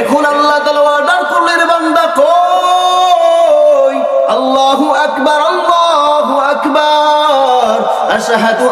এখন আল্লাহ অর্ডার করলেন, বান্দা আল্লাহু আল্লাহু আশহাদু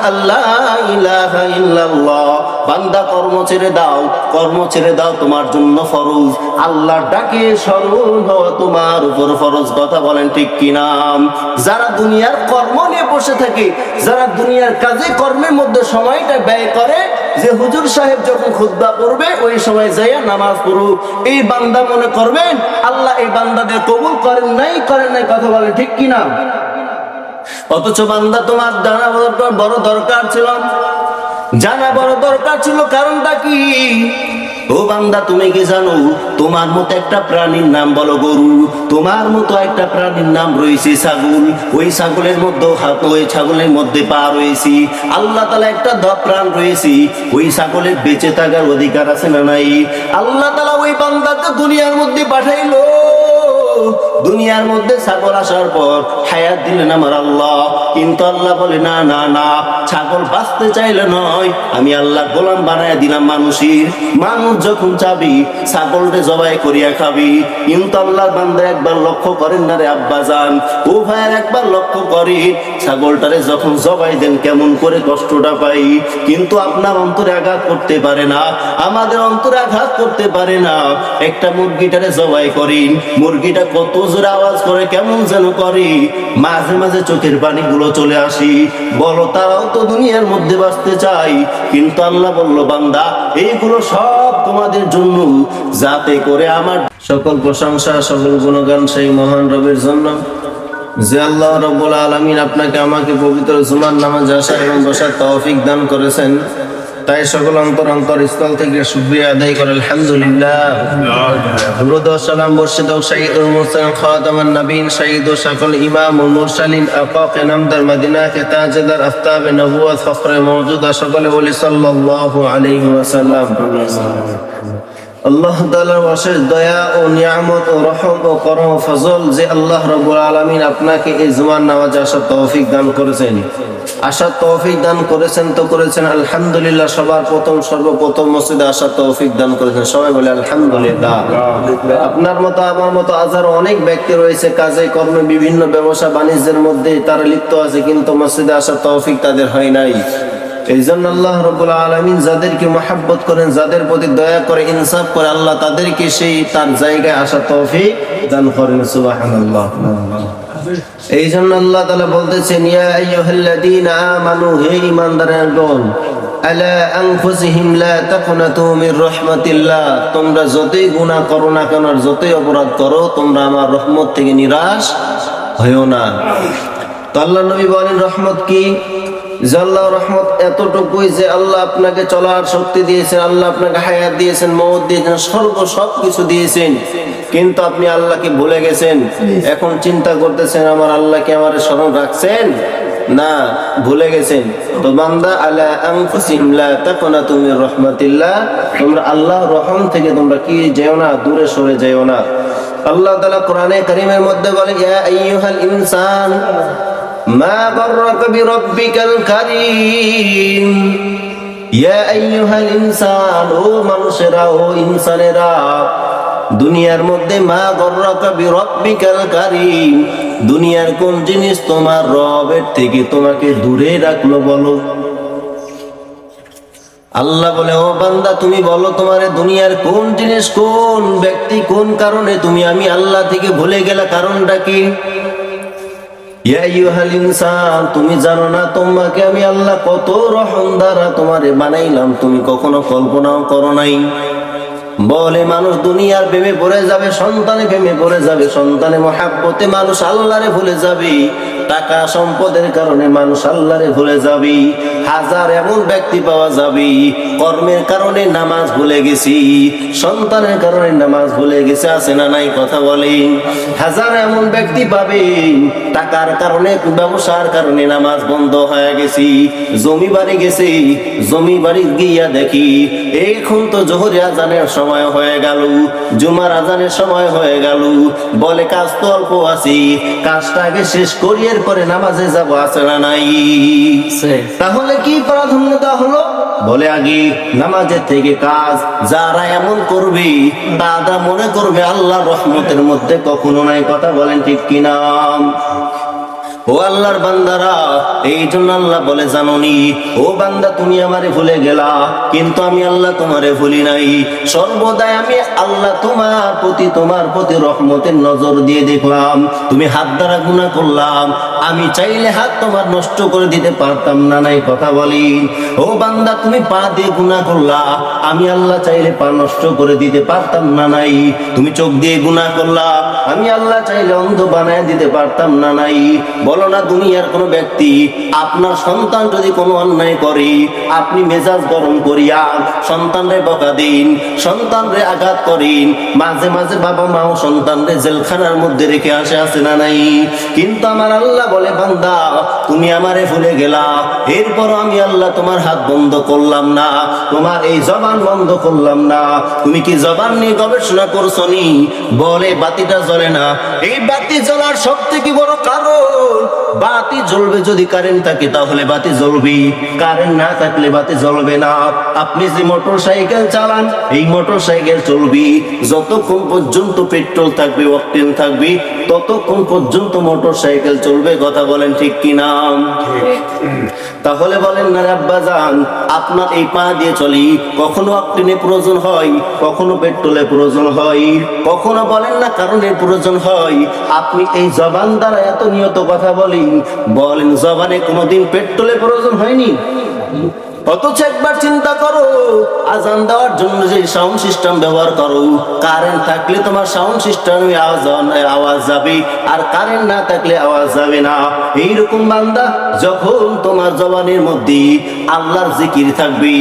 ইল্লাল্লাহ। বান্দা, কর্ম ছেড়ে দাও, কর্ম ছেড়ে দাও তোমার জন্য ফরজ। আল্লাহর ডাকে স্মরণ হওয়া তোমার উপর ফরজ কথা বলেন ঠিক কি নাম যারা দুনিয়ার কর্ম নিয়ে বসে থাকে, যারা দুনিয়ার কাজে, কর্মের মধ্যে সময়টা ব্যয় করে, যে হুজুর সাহেব যখন খুতবা পড়বে, ওই সময় যাইয়া নামাজ পড়ুক। এই বান্দা মনে করবেন, আল্লাহ এই বান্দাদের কবুল করেন নাই করেন নাই, কথা বলে ঠিক কি নাম অথচ বান্দা তোমার জানা বড় দরকার ছিল। জানা বড় দরকার ছিল কারণটা কি? ও বান্দা, তুমি কি জানো? তোমার মতো একটা প্রাণীর নাম বলো গরু। তোমার মতো একটা প্রাণীর নাম রয়েছে ছাগল। ওই ছাগলের মধ্যে ওই ছাগলের মধ্যে পা রয়েছে। আল্লাহ তালা একটা দ প্রাণ রয়েছে। ওই ছাগলের বেঁচে থাকার অধিকার আছে না নাই? আল্লাহ তালা ওই বান্দাকে দুনিয়ার মধ্যে পাঠাইলো। দুনিয়ার মধ্যে ছাগল আসার পর হায়াত দিলেন আমার আল্লাহ। কিন্তু আল্লাহ বলে, না না না, ছাগল বাঁচতে চাইলে নয়। আমি আল্লাহ গোলাম বানায় দিলাম মানুষের। মানুষ যখন চাবি ছাগলটা জবাই করিয়া খাবি। কিন্তু বান্দা একবার লক্ষ্য করেন না রে আব্বা যান ও ভাইয়ের একবার লক্ষ্য করি ছাগলটারে যখন জবাই দেন, কেমন করে কষ্টটা পাই। কিন্তু আপনার অন্তরে আঘাত করতে পারে না, আমাদের অন্তরে আঘাত করতে পারে না। একটা মুরগিটারে জবাই করি মুরগিটা কত জোরে আওয়াজ করে কেমন যেন করে। মাঝে মাঝে চোখের পানিগুলো চলে আসি। বলো তারাও তো দুনিয়ার মধ্যে বাঁচতে চাই। কিন্তু আল্লাহ বলল, বান্দা, এইগুলো সব তোমাদের জন্য। যাতে করে আমার সকল প্রশংসা, সকল গুণগান সেই মহান রবের জন্য। যে আল্লাহ রব্বুল আলমিন আপনাকে আমাকে পবিত্র জুমার নামাজ আসা এবং বসার তৌফিক দান করেছেন। তাই সকল অন্তর অন্তর স্থল থেকে শুক্রিয়া আদায় করে, আলহামদুলিল্লাহ। দুরুদ সালাম মুসলিম খাতামান নবীন শহীদ ও সকল ইমাম ও মুরসালিন কে তাজদার আফতাব নবুয়ত ফখরে সকলে বলি সাল্লাল্লাহু আলাইহি ওয়াসাল্লাম। আল্লাহ তাআলার অশেষ দয়া ও নিয়ামত ও রহম ও করম ফজল যে আল্লাহ রব্বুল আলামিন আপনাকে এই নামাজে তৌফিক দান করেছেন। তৌফিক দান করেছেন তো করেছেন, আলহামদুলিল্লাহ সবার প্রথম, সর্বপ্রথম মসজিদে আসার তৌফিক দান করেছেন। সবাই বলে আলহামদুলিল্লাহ। আপনার মতো, আমার মতো হাজারো অনেক ব্যক্তি রয়েছে, কাজে কর্মে বিভিন্ন ব্যবসা বাণিজ্যের মধ্যে তারা লিপ্ত আছে, কিন্তু মসজিদে আসার তৌফিক তাদের হয় নাই। এই জন্য আল্লাহ রবুল্লা আলমিন যাদেরকে মহাব্বত করেন, যাদের প্রতি দয়া করে, ইনসাফ করে, আল্লাহ তাদেরকে সেই তার জায়গায় আসা তৌফিক দান করেন সুবাহান এই জন্য আল্লাহ তালা বলতেছেন আমানু তোমরা যতই গুনাহ করো না কেন যতই অপরাধ করো, তোমরা আমার রহমত থেকে নিরাশ হইও না। তো আল্লাহ নবী বলেন, রহমত কি? যে আল্লাহ রহমত যে আল্লাহ আপনাকে চলার শক্তি দিয়েছেন, আল্লাহ আপনাকে হায়াত দিয়েছেন দিয়েছেন, সর্ব সব কিছু দিয়েছেন। কিন্তু আপনি আল্লাহকে ভুলে গেছেন। এখন চিন্তা করতেছেন, আমার আল্লাহকে আমার স্মরণ রাখছেন? না, ভুলে গেছেন। তো বান্দা তোমরা রহম থেকে তোমরা কি যেও না, দূরে সরে যেও না। আল্লাহ তাআলা কোরআনে কারীমের মধ্যে বলে ইনসান দুনিয়ার মধ্যে মা গর্রকা বিরব্বিকাল দুনিয়ার কোন জিনিস তোমার রবের থেকে তোমাকে দূরে রাখল বলো। আল্লাহ বলে, ও বান্দা, তুমি বলো তোমার দুনিয়ার কোন জিনিস, কোন ব্যক্তি, কোন কারণে তুমি আমি আল্লাহ থেকে ভুলে গেলা, কারণটা কি? তুমি জানো না তোমাকে আমি আল্লাহ কত রহম দ্বারা তোমারে বানাইলাম। তুমি কখনো কল্পনাও করো নাই। বলে মানুষ দুনিয়ার প্রেমে পড়ে যাবে সন্তানে প্রেমে পড়ে যাবে সন্তানে মহাব্বতে মানুষ আল্লাহরে ভুলে যাবে, টাকা সম্পদের কারণে মানুষ আল্লাহরে ভুলে যাবে, হাজার এমন ব্যক্তি পাওয়া যাবে, কর্মের কারণে নামাজ ভুলে গেছি, সন্তানের কারণে নামাজ ভুলে গেছে, আছে না নাই কথা বলে হাজার এমন ব্যক্তি পাবে, টাকার কারণে, ব্যবসার কারণে নামাজ বন্ধ হয়ে গেছি, জমি বাড়ি গেছি, জমি বাড়ি গিয়া দেখি, এখন তো জোহরে আজানের সময় হয়ে গেল জুমার আজানের সময় হয়ে গেল। বলে কাজ তো অল্প আছি কাজটা আগে শেষ করি এরপরে নামাজে যাব আছে না নাই? তাহলে কি প্রাধান্যতা হলো? বলে আগে নামাজের থেকে কাজ যারা এমন করবে তারা মনে করবে আল্লাহ রহমতের মধ্যে কখনো নাই কথা বলেন ঠিক কিনা? ও আল্লাহর বান্দারা, এই জন্য আল্লাহ বলে, জাননি, ও বান্দা, তুমি আমারে ভুলে গেলা। কিন্তু আমি আল্লাহ তোমারে ভুলি নাই। সর্বদাই আমি আল্লাহ তোমার প্রতি তোমার প্রতি রহমতের নজর দিয়ে দেখলাম। তুমি হাত দ্বারা গুণা করলাম। আমি চাইলে হাত তোমার নষ্ট করে দিতে পারতাম না, নাই কথা বলি ও বান্দা, তুমি পা দিয়ে গুণা করলা। আমি আল্লাহ চাইলে পা নষ্ট করে দিতে পারতাম না, নাই। তুমি চোখ দিয়ে গুণা করলা। আমি আল্লাহ চাইলে অন্ধ বানায় দিতে পারতাম না, নাই। বলো না দুনিয়ার কোনো ব্যক্তি, আপনার সন্তান যদি কোনো অন্যায় করে, আপনি মেজাজ গরম করিয়া সন্তানরে বকা দিন, সন্তানরে আঘাত করেন, মাঝে মাঝে বাবা মাও সন্তানরে জেলখানার মধ্যে রেখে আসে আসে না নাই? কিন্তু আমার আল্লাহ বলে, বান্দা, তুমি আমারে ভুলে গেলা এরপর আমি আল্লাহ তোমার হাত বন্ধ করলাম না, তোমার এই জবান বন্ধ করলাম না। তুমি কি জবান নিয়ে গবেষণা করছ নি? বলে, বাতিটা জ্বলে না। এই বাতি জ্বলার সব থেকে বড় কারণ বাতি জ্বলবে যদি কারেন্ট থাকে, তাহলে বাতি জ্বলবে কারেন্ট না থাকলে বাতি জ্বলবে না। আপনি যে মোটর সাইকেল চালান, এই মোটর সাইকেল চলবে যতক্ষণ পর্যন্ত পেট্রোল থাকবে অকটেন থাকবে, ততক্ষণ পর্যন্ত মোটর সাইকেল চলবে, কথা বলেন ঠিক কিনা তাহলে বলেন, না আব্বা যান আপনার এই পা দিয়ে চলি। কখনো অকটেনের প্রয়োজন হয়, কখনো পেট্রোলের প্রয়োজন হয়। কখনো বলেন না কারণের প্রয়োজন হয়। আপনি এই জবান দ্বারা এত নিয়ত কথা বলেন বলেন জবানে কোনোদিন পেট্রোলের প্রয়োজন হয়নি? অথচ একবার চিন্তা করো, আজান দেওয়ার জন্য যে সাউন্ড সিস্টেম ব্যবহার করো, কারেন্ট থাকলে তোমার সাউন্ড সিস্টেমে আওয়াজ যাবে, আর কারেন্ট না থাকলে আওয়াজ যাবে না। এইরকম বান্দা যখন তোমার জবানের মধ্যে আল্লাহর জিকির থাকবে,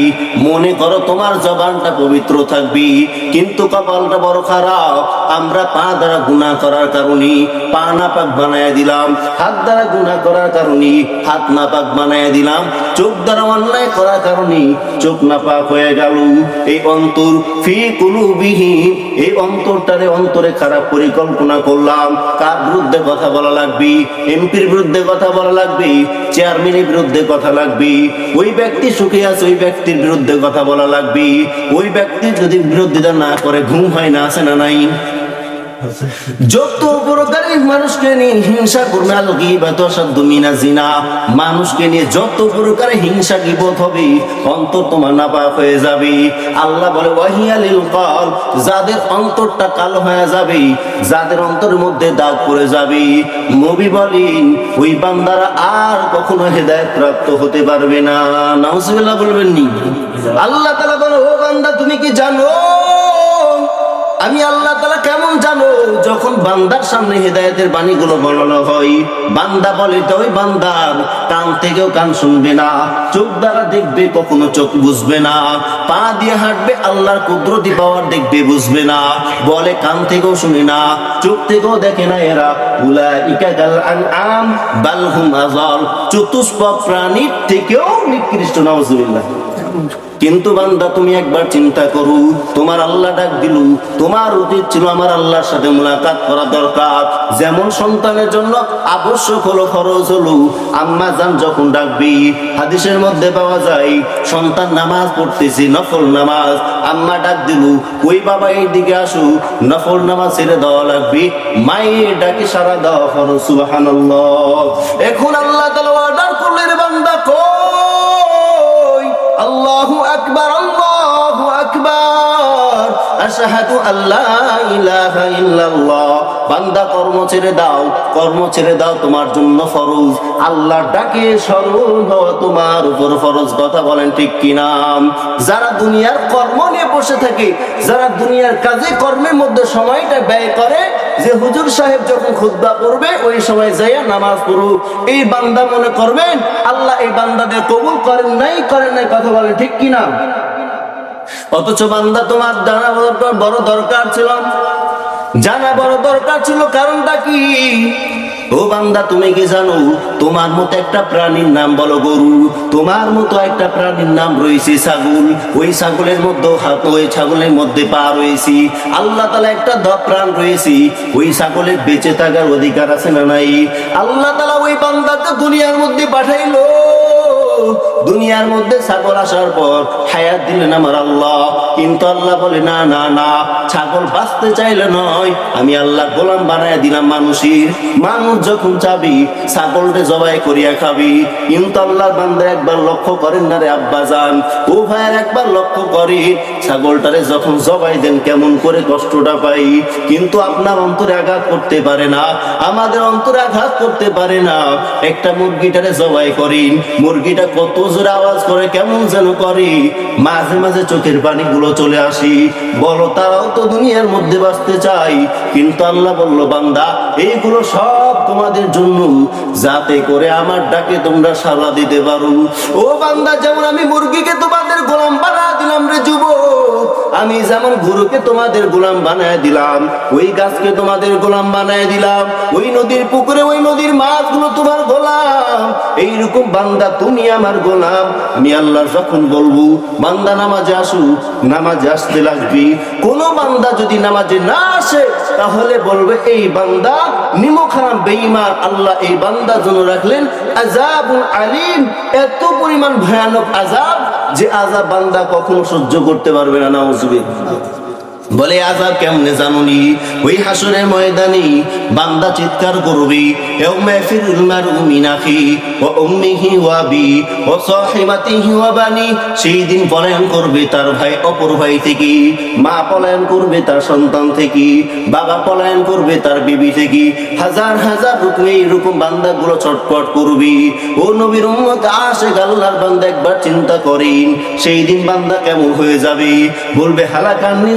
মনে করো তোমার জবানটা পবিত্র থাকবে, কিন্তু কপালটা বড় খারাপ। আমরা পা দ্বারা গুণা করার কারণে পা না পাক বানায় দিলাম, হাত দ্বারা গুণা করার কারণে হাত না পাক বানায় দিলাম, চোখ দ্বারা অন্যায় করার কারণে চোখ না পাক হয়ে গেল। এই অন্তর ফি কুলুবিহীন এই অন্তরটারে অন্তরে খারাপ পরিকল্পনা করলাম। কার বিরুদ্ধে কথা বলা লাগবে? এমপির বিরুদ্ধে কথা বলা লাগবে? চেয়ারম্যানের বিরুদ্ধে কথা লাগবে? ওই ব্যক্তি সুখে আছে, ওই ব্যক্তির বিরুদ্ধে কথা বলা লাগবে? ওই ব্যক্তি যদি বিরোধিতা না করে, ঘুম হয় না, আছে না নাই? যত প্রকারের মানুষকে নিয়ে হিংসা করবে, আল গিবাত অসাধ্য মিনা জিনা। মানুষকে নিয়ে যত প্রকারের হিংসা গিবত হবে, অন্তর তোমার নাপাক হয়ে যাবে। আল্লাহ বলে ওয়াহিয়ালিল কল যাদের অন্তরটা কালো হয়ে যাবে, যাদের অন্তরের মধ্যে দাগ পড়ে যাবে। নবী বলেন, ওই বান্দারা আর কখনো হেদায়েত প্রাপ্ত হতে পারবে না। নাউজুবিল্লাহ বলবেন নি। আল্লাহ তাআলা বলে, ও বান্দা, তুমি কি জানো আমি আল্লাহ তালা কেমন জানো? যখন বান্দার সামনে হেদায়তের বাণীগুলো বলানো হয়, বান্দা বলে, তো ওই বান্দার কান থেকেও কান শুনবে না, চোখ দ্বারা দেখবে, কখনো চোখ বুঝবে না, পা দিয়ে হাঁটবে, আল্লাহর কুদরতি পাওয়ার দেখবে, বুঝবে না, বলে, কান থেকেও শুনে না, চোখ থেকেও দেখে না এরা, উলাইকা কাল আনআম, বাল হুম আযাল চতুষ্পদ প্রাণীর থেকেও নিকৃষ্ট, নাউজুবিল্লাহ। কিন্তু বান্দা, তুমি একবার চিন্তা করো, তোমার আল্লাহ ডাক দিল, তোমার উচিত ছিল আমার আল্লাহর সাথে মুলাকাত করা দরকার। যেমন সন্তানের জন্য আবশ্যক হলো খরচ হলো। আম্মা যান যখন ডাকবি, হাদিসের মধ্যে পাওয়া যায়, সন্তান নামাজ পড়তেছি, নফল নামাজ। আম্মা ডাক দিল, ওই বাবা এই দিকে আসু, নফল নামাজ ছেড়ে দেওয়া লাগবে। মায়ের ডাকে সারা দেওয়া খরচ সুবহানাল্লাহ। এখন আল্লাহ আশহাদু আল্লা ইলাহা ইল্লাল্লাহ। বান্দা কর্ম ছেড়ে দাও, কর্ম ছেড়ে দাও তোমার জন্য ফরজ। আল্লাহর ডাকে স্মরণ হওয়া তোমার উপর ফরজ। কথা বলেন ঠিক কি নাম যারা দুনিয়ার কর্ম নিয়ে বসে থাকে, যারা দুনিয়ার কাজে কর্মের মধ্যে সময়টা ব্যয় করে, যে হুজুর সাহেব যখন খুদ্া পড়বে, ওই সময় যাইয়া নামাজ পড়ুক। এই বান্দা মনে করবেন, আল্লাহ এই বান্দাদের কবুল করেন নাই করেন নাই, কথা বলেন ঠিক কি না? অথচ বান্দা তোমার জানা দরকার বড় দরকার ছিল। জানা বড় দরকার ছিল কারণটা কি? ও বান্দা, তুমি কি জানো, তোমার মতো একটা প্রাণীর নাম বলো গরু। তোমার মতো একটা প্রাণীর নাম রয়েছে ছাগল। ওই ছাগলের মধ্যে হাত, ওই ছাগলের মধ্যে পা রয়েছে। আল্লাহ তালা একটা দ প্রাণ রয়েছে। ওই ছাগলের বেঁচে থাকার অধিকার আছে না নাই? আল্লাহ তালা ওই বান্দাকে দুনিয়ার মধ্যে পাঠাইলো। দুনিয়ার মধ্যে ছাগল আসার পর হায়াত দিলেন আমার আল্লাহ। কিন্তু আল্লাহ বলে, না না না, ছাগল বাঁচতে চাইলে নয়। আমি আল্লাহ গোলাম বানায় দিলাম মানুষের। মানুষ যখন চাবি ছাগলটা জবাই করিয়া খাবি। কিন্তু আল্লাহর বান্দা একবার লক্ষ্য করেন না রে আব্বা যান ও ভাইয়ের একবার লক্ষ্য করি ছাগলটারে যখন জবাই দেন, কেমন করে কষ্টটা পাই। কিন্তু আপনার অন্তরে আঘাত করতে পারে না। আমাদের অন্তরে আঘাত করতে পারে না। একটা মুরগিটারে জবাই করি মুরগিটা কত জোরে আওয়াজ করে, কেমন যেন করে। মাঝে মাঝে চোখের পানিগুলো চলে আসি। বলো, তারাও তো দুনিয়ার মধ্যে বাঁচতে চাই কিন্তু আল্লাহ বলল, বান্দা, এইগুলো সব তোমাদের জন্য। যাতে করে আমার ডাকে তোমরা সাড়া দিতে পারো। ও বান্দা, যেমন আমি মুরগিকে তোমাদের গোলাম বানা দিলাম রে যুবক আমি যেমন গরুকে তোমাদের গোলাম বানায় দিলাম, ওই গাছকে তোমাদের গোলাম বানায় দিলাম, ওই নদীর পুকুরে ওই নদীর মাছগুলো তোমার গোলাম। এইরকম বান্দা তুমি আমার গোলাম। আমি আল্লাহ যখন বলব, বান্দা নামাজে আসু নামাজে আসতে লাগবি। কোন বান্দা যদি নামাজে না আসে, তাহলে বলবে, এই বান্দা নিমখারাম বেঈমান, আল্লাহ এই বান্দা জন্য রাখলেন আজাবুল আলিম। এত পরিমাণ ভয়ানক আজাব যে আজাব বান্দা কখনো সহ্য করতে পারবে না নাউজুবিল্লাহ। বলে আজাব কেমনে জানুনি? ওই হাসরের ময়দানে বান্দা চিৎকার করবি। সেই দিন পলায়ন করবে তার ভাই অপর ভাই থেকে, মা পলায়ন করবে তার সন্তান থেকে, বাবা পলায়ন করবে তার বিবি থেকে। হাজার হাজার রকম এইরকম বান্দাগুলো ছটপট করবি। ও নবীর উম্মত আসে আল্লাহর বান্দা একবার চিন্তা করেন, সেই দিন বান্দা কেমন হয়ে যাবে? বলবে, হালাকান্নি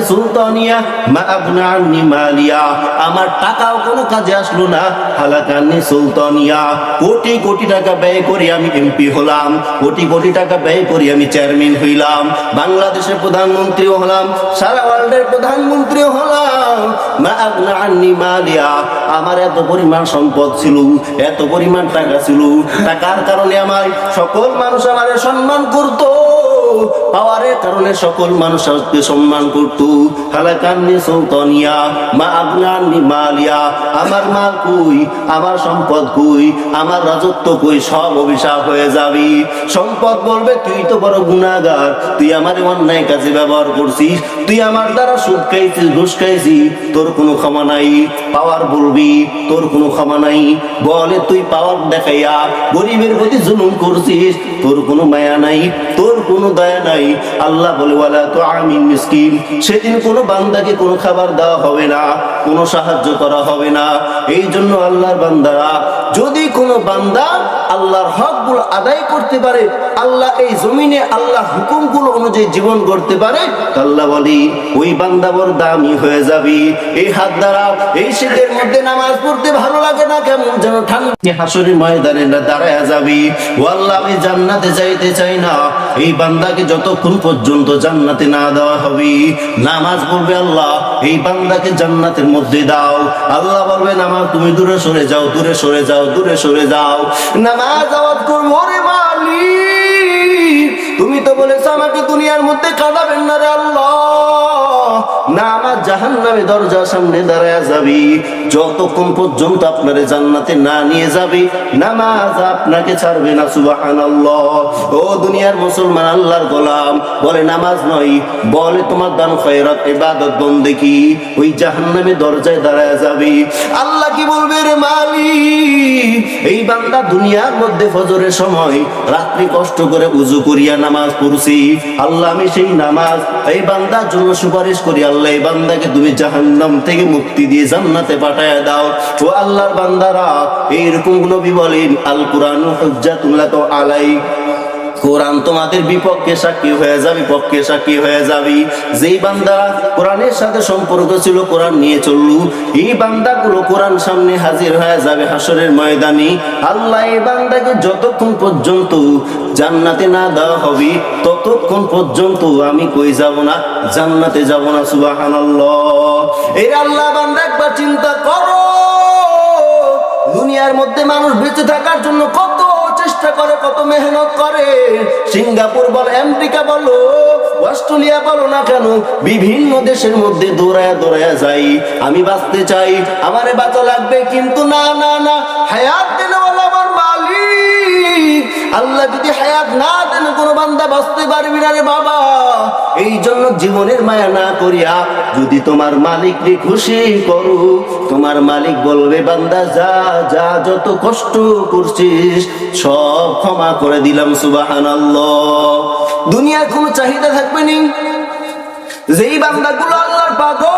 আমার টাকাও কোনো কাজে আসলো না। হালাকান্নি সুলতানিয়া। কোটি কোটি টাকা ব্যয় করে আমি এমপি হলাম। কোটি কোটি টাকা ব্যয় করে আমি চেয়ারম্যান হইলাম। বাংলাদেশের প্রধানমন্ত্রীও হলাম। সারা ওয়ার্ল্ডের প্রধানমন্ত্রীও হলাম। মা আন্নি মালিয়া, আমার এত পরিমাণ সম্পদ ছিল, এত পরিমাণ টাকা ছিল। টাকার কারণে আমার সকল মানুষ আমার সম্মান করতো। পাওয়ারের কারণে সকল মানুষ আজকে সম্মান করত। হালাকান্নি সুলতানিয়া, মা আবনান্নি মালিয়া, আমার মাল কুই, আমার সম্পদ কুই, আমার রাজত্ব কুই, সব অভিশাপ হয়ে যাবি। সম্পদ বলবে, তুই তো বড় গুণাগার তুই আমার অন্যায় কাজে ব্যবহার করছিস, তুই আমার দ্বারা সুদ খাইছিস, ঘুষ খাইছিস, তোর কোনো ক্ষমা নাই। পাওয়ার বলবি, তোর কোনো ক্ষমা নাই। বলে, তুই পাওয়ার দেখাইয়া গরিবের প্রতি জুলুম করছিস, তোর কোনো মায়া নাই, তোর কোনো দয়া নাই। আল্লাহ বলে, ওয়ালা তো আমিন মিসকিন। সেদিন কোনো বান্দাকে কোনো খাবার দেওয়া হবে না, কোনো সাহায্য করা হবে না। এই জন্য আল্লাহর বান্দারা যদি কোনো বান্দা আল্লাহর হকগুলো আদায় করতে পারে, আল্লাহ এই জমিনে আল্লাহ হুকুমগুলো অনুযায়ী জীবন করতে পারে আল্লাহ বলি, ওই বান্দা বড় দামি হয়ে যাবি। এই হাত দ্বারা, এই শীতের মধ্যে নামাজ পড়তে ভালো লাগে না, কেমন যেন ঠান্ডা হাসরি ময়দানে না দাঁড়ায় যাবি। ও আল্লাহ, আমি জান্নাতে যাইতে চাই না। এই বান্দাকে যতক্ষণ পর্যন্ত জান্নাতে না দেওয়া হবে, নামাজ পড়বে আল্লাহ, এই বান্দাকে জান্নাতের মধ্যে দাও। আল্লাহ বলবে নামাজ তুমি দূরে সরে যাও, দূরে সরে যাও। দূরে সরে যাও। নামাজ আওয়াজ করব রে মালিক, তুমি তো বলেছ আমাকে দুনিয়ার মধ্যে কাঁদাবেন না রে আল্লাহ। জাহান নামে সামনে দাঁড়ায় যাবি। যতক্ষণ পর্যন্ত আপনারে জান্নাতে না নিয়ে নামাজ আপনাকে ছাড়বে না সুবাহান ও দুনিয়ার মুসলমান, আল্লাহর গোলাম, বলে নামাজ নয়, বলে তোমার দান ইবাদত বন্দেকি ওই জাহান নামে দরজায় দাঁড়ায় যাবে। আল্লাহ কি বলবে রে মালিক? এই বান্দা দুনিয়ার মধ্যে ফজরের সময় রাত্রি কষ্ট করে উজু করিয়া নামাজ পড়ছি। আল্লাহ আমি সেই নামাজ, এই বান্দার জন্য সুপারিশ করি, আল্লাহ বান্দাকে তুমি জাহান্নাম থেকে মুক্তি দিয়ে জান্নাতে পাঠায় দাও। ও আল্লাহর বান্দারা, এইরকম নবী বলেন আল কোরআন হুজ্জাতুল্লাহ তো আলাই কোরআন তোমাদের বিপক্ষে সাক্ষী হয়ে যাবে, পক্ষে সাক্ষী হয়ে যাবি। যেই বান্দারা কোরআনের সাথে সম্পর্ক ছিল, কোরআন নিয়ে চললু। এই বান্দাগুলো কোরআন সামনে হাজির হয়ে যাবে হাসরের ময়দানে। আল্লাহ এই বান্দাকে যতক্ষণ পর্যন্ত জান্নাতে না দেওয়া হবে, ততক্ষণ পর্যন্ত আমি কই যাব না? জান্নাতে যাব না, সুবহানাল্লাহ। এই আল্লাহ বান্দা একবার চিন্তা করো, দুনিয়ার মধ্যে মানুষ বেঁচে থাকার জন্য কত চেষ্টা করে কত মেহনত করে? সিঙ্গাপুর বল, আমেরিকা বলো, অস্ট্রেলিয়া বলো না কেন? বিভিন্ন দেশের মধ্যে দৌড়ায় দৌড়ায় যাই। আমি বাঁচতে চাই, আমারে বাঁচা লাগবে, কিন্তু না না না, হায়াত আল্লাহ যদি হায়াত না দেন, কোনো বান্দা বাঁচতে পারবি না রে বাবা। এই জন্য জীবনের মায়া না করিয়া যদি তোমার মালিককে খুশি করো, তোমার মালিক বলবে, বান্দা, যা যা, যত কষ্ট করছিস, সব ক্ষমা করে দিলাম সুবাহান দুনিয়ার কোনো চাহিদা থাকবে নি? যেই বান্দাগুলো আল্লাহর পাগল,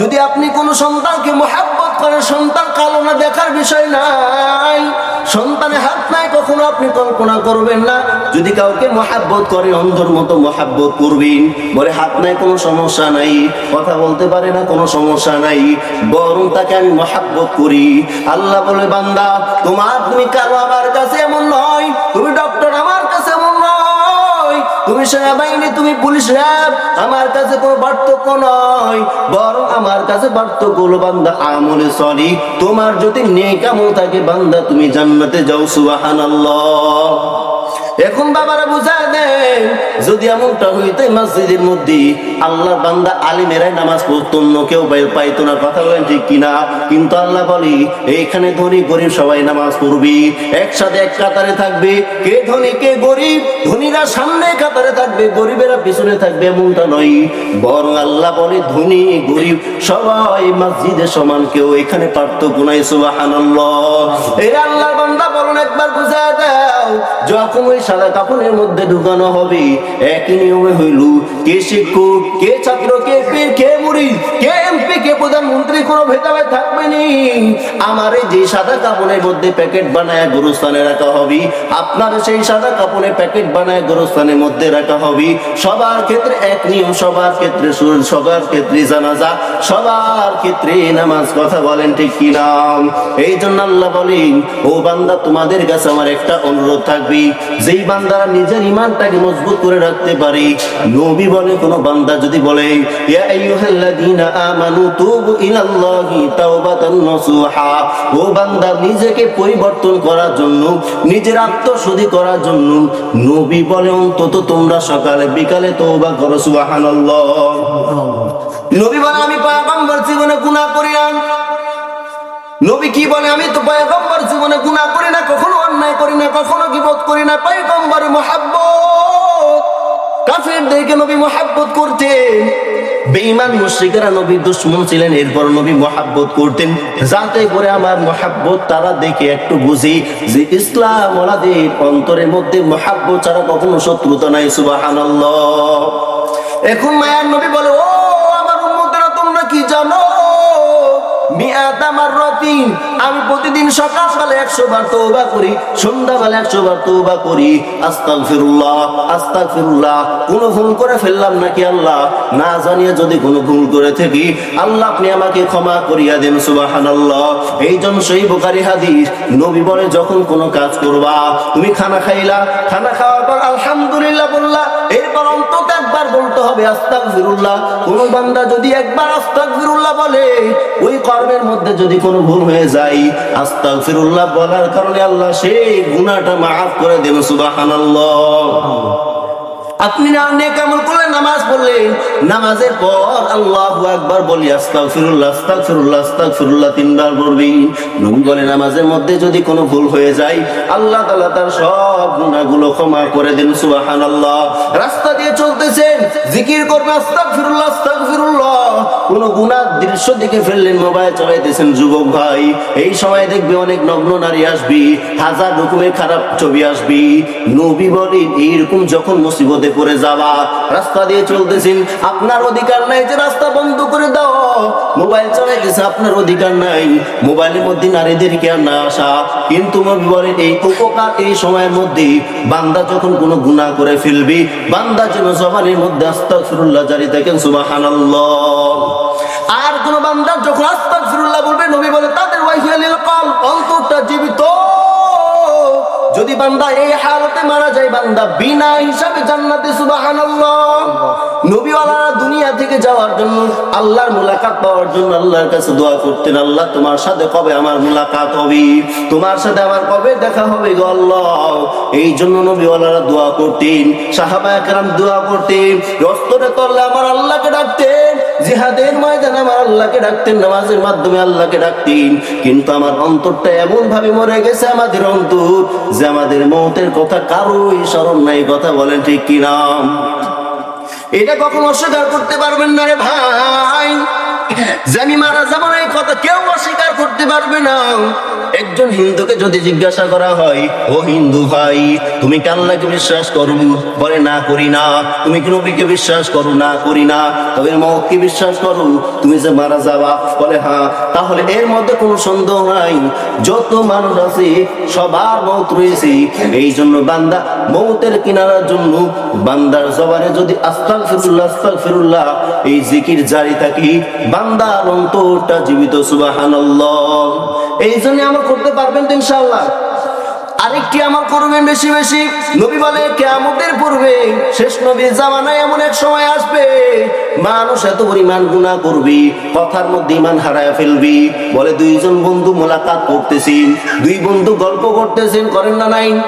যদি আপনি কোন সন্তানকে মোহাব্বত করেন সন্তান কালো না দেখার বিষয় নাই। সন্তানের হাত নাই, কখনো আপনি কল্পনা করবেন না। যদি কাউকে মোহাব্বত করে, অন্ধর মতো মোহাব্বত করবেন, বলে হাত নাই, কোনো সমস্যা নাই। কথা বলতে পারে না, কোনো সমস্যা নাই। বরং তাকে আমি মোহাব্বত করি। আল্লাহ বলে, বান্দা, তোমার তুমি কালো আমার কাছে এমন নয়। তুমি ডক্টর তুমি সেনাবাহিনী তুমি পুলিশ র্যাব, আমার কাছে কোনো পার্থক্য নয়। বরং আমার কাছে পার্থক্য হলো বান্দা আমলে সরি তোমার যদি নেই কামল থাকে, বান্দা তুমি জান্নাতে যাও সুবাহান এখন বাবারা বুঝায় দেন যদি এমনটা হইতো মসজিদের মধ্যে আল্লাহ বান্দা আলিমেরাই নামাজ পড়তো, অন্য কেউ পাই- পাইতো না, কথা বলেন ঠিক কিনা? কিন্তু আল্লাহ বলি, এইখানে ধনী গরিব সবাই নামাজ পড়বি, একসাথে এক কাতারে থাকবে, কে ধনী, কে গরিব? ধনীরা সামনে কাতারে থাকবে, গরিবেরা পিছনে থাকবে, এমনটা নয়। বরং আল্লাহ বলে, ধনী, গরিব সবাই মসজিদে সমান, কেউ এখানে পার্থক্য নাই, সুবহানাল্লাহ। এই আল্লাহর বান্দা বলুন একবার বুঝা দাও, যখন ওই সাদা কাপড়ের মধ্যে ঢুকানো হবে, একই নিয়মে হইল, কে শিক্ষক, কে ছাত্র, কে পীর, কে মুড়ি, কে এমপি কে প্রধানমন্ত্রী কোনো ভেদাভেদ থাকবে নি আমার যে সাদা কাপড়ের মধ্যে প্যাকেট বানায় গরুস্থানে রাখা হবে, আপনার সেই সাদা কাপড়ের প্যাকেট বানায় গরুস্থানের মধ্যে রাখা হবে। সবার ক্ষেত্রে এক নিয়ম, সবার ক্ষেত্রে সুর, সবার ক্ষেত্রে জানাজা, সবার ক্ষেত্রে নামাজ, কথা বলেন ঠিক কি নাম এই জন্য আল্লাহ বলেন, ও বান্দা, তোমাদের কাছে আমার একটা অনুরোধ থাকবে। যেই বান্দারা নিজের ইমানটাকে মজবুত করে রাখতে পারে, নবী বলে কোন বান্দা যদি বলে, ইয়া আইয়ুহাল্লাযীনা আমানু ইলাল্লাহি তাওবাতান নসুহা। ও বান্দা, নিজেকে পরিবর্তন করার জন্য, নিজের আত্মশুদ্ধি করার জন্য নবী বলে অন্তত তোমরা সকালে, বিকালে তওবা করো, সুবহানাল্লাহ। নবী বলে, আমি পয়গম্বর জীবনে গুনাহ করি নবী কি বলে, আমি তো পয়গম্বর জীবনে গুনাহ করি না, কখনো অন্যায় করি না, কখনো গিবত করি না। পয়গম্বর মোহাব্বত। কাফেরদেরকে নবী মোহাব্বত করতেন। বেঈমান নবী দুশ্মন ছিলেন, এরপর নবী মোহাব্বত করতেন। যাতে করে আমার মোহাব্বত তারা দেখে একটু বুঝি যে ইসলাম ওলাদের অন্তরের মধ্যে মোহাব্বত ছাড়া কখনো শত্রুতা নাই, সুবাহানাল্লাহ। এখন মায়ার নবী বলে, ও আমার উম্মতেরা, তোমরা কি জানো আমি প্রতিদিন সকালবেলা একশো বার করি, সন্ধ্যাবেলা একশো বার করি। ফিরুল্লাহ ফিরুল্লাহ ভুল করে ফেললাম নাকি আল্লাহ? না জানিয়ে যদি কোনো ভুল করে থাকি, আল্লাহ আপনি আমাকে ক্ষমা করিয়া দেন সুবাহান আল্লাহ এই সেই বোকারি হাদিস, নবী বলে যখন কোনো কাজ করবা, তুমি খানা খাইলা, খানা খাওয়ার পর আলহামদুলিল্লাহ বললা এরপর একবার বলতে হবে আস্তাক ফিরুল্লাহ কোন বান্দা যদি একবার আস্তাক ফিরুল্লাহ বলে ওই কর্মের মধ্যে যদি কোনো ভুল হয়ে যায় আস্তাক ফিরুল্লাহ বলার কারণে আল্লাহ সেই গুনাহটা মাফ করে দেবে সুবহানাল্লাহ। আপনি না নেক আমল নামাজ পড়লেন। নামাজের পর আল্লাহু আকবার বলি, আস্তাগফিরুল্লাহ আস্তাগফিরুল্লাহ আস্তাগফিরুল্লাহ, তিনবার পড়বি। নবী বলে নামাজের মধ্যে যদি কোনো ভুল হয়ে যায়, আল্লাহ তাআলা তার সব গুনাহগুলো ক্ষমা করে দেন, সুবহানাল্লাহ। রাস্তা দিয়ে চলতেছেন জিকির করবে, আস্তাগফিরুল্লাহ আস্তাগফিরুল্লাহ। কোন গুনাহ দৃশ্য দিকে ফেললেন, মোবাইল চালাইতেছেন যুবক ভাই। এই সময় দেখবে অনেক নগ্ন নারী আসবি, হাজার রকমের খারাপ ছবি আসবি। নবী বলেন, এইরকম যখন মুসিবতে পড়ে যাবা, রাস্তা দিয়ে চলতেছেন। আপনার অধিকার নাই যে রাস্তা বন্ধ করে দাও। মোবাইল চালাইতেছে, আপনার অধিকার নাই। মোবাইলের মধ্যে নারীদেরকে আর না আসা। কিন্তু বলেন, এই উপকার এই সময়ের মধ্যে বান্দা যখন কোনো গুনাহ করে ফেলবি, বান্দা যেন জবানের মধ্যে আস্তাগফিরুল্লাহ জারি থাকেন সুবহানাল্লাহ। আর কোন বান্দা যখন আস্তাগফিরুল্লাহ বলবে, নবী বলে, তাদের কল অন্তরটা জীবিত। যদি বান্দা এই হালতে মারা যায়, বান্দা বিনা হিসাবে জান্নাতে সুবহানাল্লাহ। নবীওয়ালারা দুনিয়া থেকে যাওয়ার জন্য আল্লাহর মুলাকাত পাওয়ার জন্য আল্লাহর কাছে দোয়া করতেন, আল্লাহ, তোমার সাথে কবে আমার মুলাকাত হবে? তোমার সাথে আমার কবে দেখা হবে গো আল্লাহ? এই জন্য নবীওয়ালারা দোয়া করতেন সাহাবা একরাম দোয়া করতেন রস্তরে তল্লে আমার আল্লাহকে ডাকতেন। জিহাদের ময়দানে আমার আল্লাহকে ডাকতেন, নামাজের মাধ্যমে আল্লাহকে ডাকতেন। কিন্তু আমার অন্তরটা এমন ভাবে মরে গেছে, আমাদের অন্তর, যে আমাদের মৌতের কথা কারোই স্মরণ নাই কথা বলেন ঠিক কিনা? এটা কখনো অস্বীকার করতে পারবেন না রে ভাই। আমি মারা যাব এই কথা কেউ অস্বীকার করতে পারবে না। একজন হিন্দুকে যদি জিজ্ঞাসা করা হয়, ও হিন্দু ভাই, তুমি কি আল্লাহকে বিশ্বাস করো? বলে, না করি না। তুমি কি নবীকে বিশ্বাস করো? না করি না। তবে মহকে বিশ্বাস করো? তুমি যে মারা যাবা বলে হ্যাঁ তাহলে এর মধ্যে কোনো সন্দেহ নাই। যত মানুষ আছে, সবার মৌত রয়েছে। এই জন্য বান্দা মৌতের কিনারার জন্য বান্দার জবানে যদি আস্তাল ফিরুল্লাহ আস্তাল ফিরুল্লাহ এই জিকির জারি থাকি, বান্দার অন্তরটা জীবিত, সুবাহানাল্লাহ। এই জন্য আমার করতে পারবেন তো ইনশাআল্লাহ। আরেকটি আমার করবেন বেশি বেশি। নবী বলে, কেয়ামতের পূর্বে শেষ নবীর জামানায় এমন এক সময় আসবে। মানুষ এত পরিমাণ গুণা করবি, কথার মধ্যে ইমান হারায় ফেলবি। বলে, দুইজন বন্ধু মোলাকাত করতেছেন, দুই বন্ধু গল্প করতেছেন, করেন না নাই?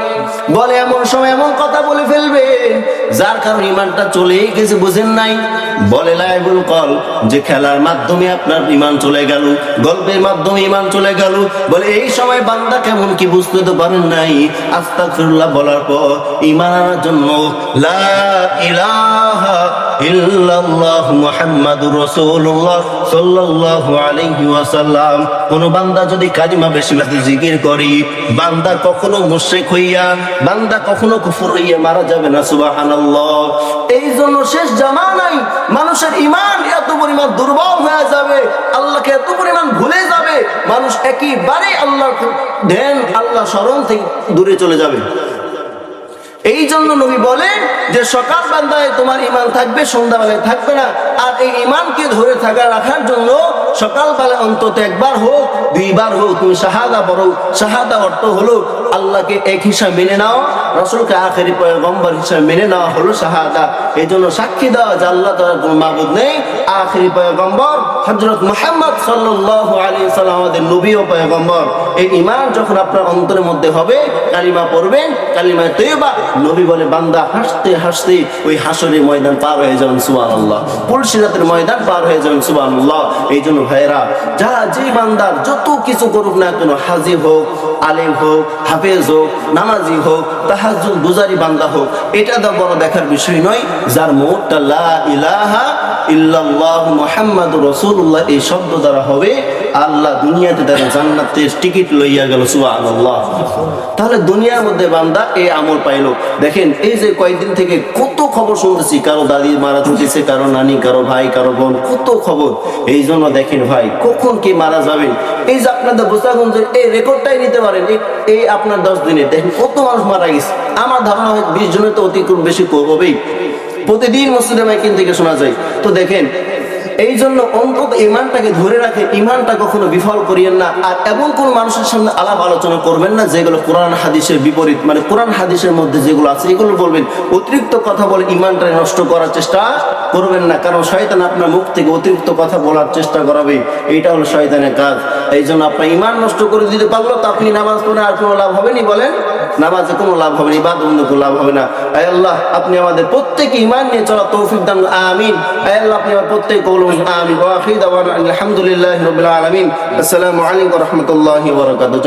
বলে, এমন সময় এমন কথা বলে ফেলবেন যার কারণে ইমানটা চলেই গেছে, বুঝেন নাই? বলে লাইবুল কল যে খেলার মাধ্যমে আপনার ইমান চলে গেল, গল্পের মাধ্যমে ইমান চলে গেল। বলে, এই সময় বান্দা কেমন কি বুঝতে তো পারেন নাই? আস্তাগফিরুল্লাহ বলার পর ইমান আনার জন্য লা ইলাহা ইল্লাল্লাহ মুহাম্মাদুর রাসূলুল্লাহ সাল্লাল্লাহু আলাইহি ওয়াসাল্লাম। কোন বান্দা যদি কালিমা বেশি বেশি জিকির করি, বান্দা কখনো মুশরিক হইয়া, বান্দা কখনো কুফর হইয়া মারা যাবে না, সুবহানাল্লাহ। এই জন্য শেষ জামানায় মানুষের ইমান এত পরিমাণ দুর্বল হয়ে যাবে, আল্লাহকে এত পরিমাণ ভুলে যাবে, মানুষ একেবারে আল্লাহ ধ্যান আল্লাহ স্মরণ থেকে দূরে চলে যাবে। এই জন্য নবী বলেন যে সকাল বান্দায় তোমার ইমান থাকবে, সন্ধ্যাবেলায় থাকবে না। আর এই ইমানকে ধরে থাকা রাখার জন্য সকালবেলা অন্তত একবার হোক, দুইবার হোক, তুমি শাহাদা পড়ো। শাহাদা অর্থ হলো আল্লাহকে এক হিসাব মেনে নাও, রসুলকে আখেরি পয়গম্বর হিসাবে মেনে নেওয়া হলো শাহাদা। এই জন্য সাক্ষী দেওয়া যে আল্লাহ তাআলা কোনো মাবুদ নেই। আখেরি পয়গম্বর হযরত মোহাম্মদ সাল্লাল্লাহু আলাইহি সাল্লাম আমাদের নবী ও পয়গম্বর। এই ইমান যখন আপনার অন্তরের মধ্যে হবে, কালিমা পড়বেন কালিমা তৈবা নবী বলে, বান্দা হাসতে হাসতে ওই হাসরের ময়দান পার হয়ে যাবেন সুবান আল্লাহ পুলসিরাতের ময়দান পার হয়ে যাবেন সুবান আল্লাহ এই জন্য ভাইরা যারা যে বান্দার যত কিছু করুক না কেন হাজি হোক, আলেম হোক, হাফেজ হোক, নামাজি হোক তাহাজুল গুজারি বান্দা হোক, এটা তো বড় দেখার বিষয় নয়, যার মুখটা লা ইলাহা ইল্লাল্লাহ মুহাম্মাদুর রাসূলুল্লাহ, এই শব্দ দ্বারা হবে, আল্লাহ দুনিয়াতে তারা জান্নাতের টিকিট লইয়া গেল, সুবহানাল্লাহ। তাহলে দুনিয়ার মধ্যে বান্দা এই আমল পাইলো। দেখেন, এই যে কয়েকদিন থেকে কত খবর শুনতেছি, কারও দাদি মারা যেতেছে কারও নানি, কারও ভাই, কারও বোন, কত খবর। এই জন্য দেখেন ভাই, কখন কে মারা যাবেন এই যে আপনাদের বোসাগঞ্জের এই রেকর্ডটাই নিতে পারেন। এই- আপনার দশ দিনে। দেখেন কত মানুষ মারা গেছে। আমার ধারণা হয় বিশ জনের তো অতিক্রম বেশি হবেই। প্রতিদিন মসজিদে মাইকিন থেকে শোনা যায়। তো দেখেন এই জন্য অন্তত ইমানটাকে ধরে রাখে, ইমানটা কখনো বিফল করিয়েন না। আর এমন কোন মানুষের সামনে আলাপ আলোচনা করবেন না, যেগুলো কোরআন হাদিসের বিপরীত মানে কোরআন হাদিসের মধ্যে যেগুলো আছে, এগুলো বলবেন। অতিরিক্ত কথা বলে ইমানটা নষ্ট করার চেষ্টা করবেন না, কারণ শয়তান আপনার মুখ থেকে অতিরিক্ত কথা বলার চেষ্টা করাবে। এইটা হলো শয়তানের কাজ। এই জন্য আপনার ইমান নষ্ট করে দিতে পারল, তো আপনি নামাজ পড়ে আর কোনো লাভ হবে নি বলেন? নামাজে কোনো লাভ হবে না ইবাদ বন্ধু লাভ হবে না। আয় আল্লাহ, আপনি আমাদের প্রত্যেকে ইমান নিয়ে চলা তৌফিক দান, আমিন। আয় আল্লাহ, আপনি আমার প্রত্যেক বলুন আমিন। আলহামদুলিল্লাহি রাব্বিল আলামিন। আসসালামু আলাইকুম রাহমাতুল্লাহি ওয়া বারাকাতুহু।